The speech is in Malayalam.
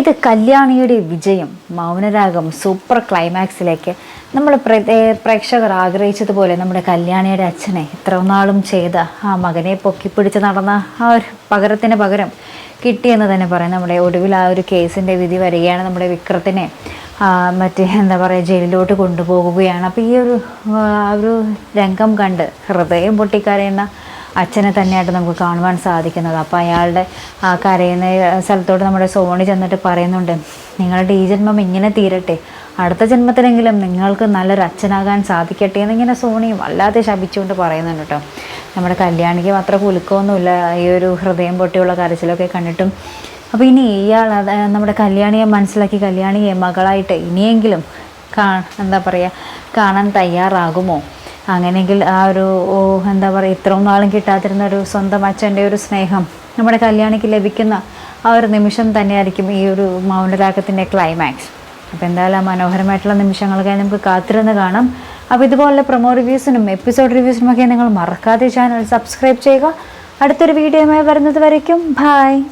ഇത് കല്യാണിയുടെ വിജയം മൗനരാഗം സൂപ്പർ ക്ലൈമാക്സിലേക്ക് നമ്മൾ പ്രേക്ഷകർ ആഗ്രഹിച്ചതുപോലെ നമ്മുടെ കല്യാണിയുടെ അച്ഛനെ ഇത്ര നാളും ചെയ്ത ആ മകനെ പൊക്കിപ്പിടിച്ച് നടന്ന ആ ഒരു പകരത്തിന് പകരം കിട്ടിയെന്ന് തന്നെ പറയാം. നമ്മുടെ ഒടുവിൽ ആ ഒരു കേസിന്റെ വിധി വരികയാണ്. നമ്മുടെ വിക്രത്തിനെ മറ്റേ എന്താ പറയുക ജയിലിലോട്ട് കൊണ്ടുപോകുകയാണ്. അപ്പോൾ ഈ ഒരു ഒരു രംഗം കണ്ട് ഹൃദയം പൊട്ടിക്കരയുന്ന അച്ഛനെ തന്നെയായിട്ട് നമുക്ക് കാണുവാൻ സാധിക്കുന്നത്. അപ്പോൾ അയാളുടെ ആ കരയുന്ന സ്ഥലത്തോട്ട് നമ്മുടെ സോണി ചെന്നിട്ട് പറയുന്നുണ്ട് നിങ്ങളുടെ ഈ ജന്മം ഇങ്ങനെ തീരട്ടെ. അടുത്ത ജന്മത്തിലെങ്കിലും നിങ്ങൾക്ക് നല്ലൊരു അച്ഛനാകാൻ സാധിക്കട്ടെ എന്നിങ്ങനെ സോണി വല്ലാതെ ശപിച്ചുകൊണ്ട് പറയുന്നുണ്ട് കേട്ടോ. നമ്മുടെ കല്യാണിക്ക് മാത്രം കുലുക്കമൊന്നുമില്ല ഈ ഒരു ഹൃദയം പൊട്ടിയുള്ള കരച്ചിലൊക്കെ കണ്ടിട്ടും. അപ്പോൾ ഇനി ഇയാൾ അത് നമ്മുടെ കല്യാണിയെ മനസ്സിലാക്കി കല്യാണിയെ മകളായിട്ട് ഇനിയെങ്കിലും കാ എന്താ പറയുക കാണാൻ തയ്യാറാകുമോ? അങ്ങനെയെങ്കിൽ ആ ഒരു എന്താ പറയുക ഇത്രയും നാളും കിട്ടാതിരുന്ന ഒരു സ്വന്തം അച്ഛന്റെ ഒരു സ്നേഹം നമ്മുടെ കല്യാണിക്ക് ലഭിക്കുന്ന ആ ഒരു നിമിഷം തന്നെയായിരിക്കും ഈ ഒരു മൗനരാഗത്തിന്റെ ക്ലൈമാക്സ് അപ്പോൾ എന്തായാലും മനോഹരമായിട്ടുള്ള നിമിഷങ്ങൾക്കായി നമുക്ക് കാത്തിരുന്ന് കാണാം. അപ്പോൾ ഇതുപോലുള്ള പ്രൊമോ റിവ്യൂസിനും എപ്പിസോഡ് റിവ്യൂസിനുമൊക്കെ നിങ്ങൾ മറക്കാതെ ചാനൽ സബ്സ്ക്രൈബ് ചെയ്യുക. അടുത്തൊരു വീഡിയോയുമായി വരുന്നത് വരയ്ക്കും. ബായ്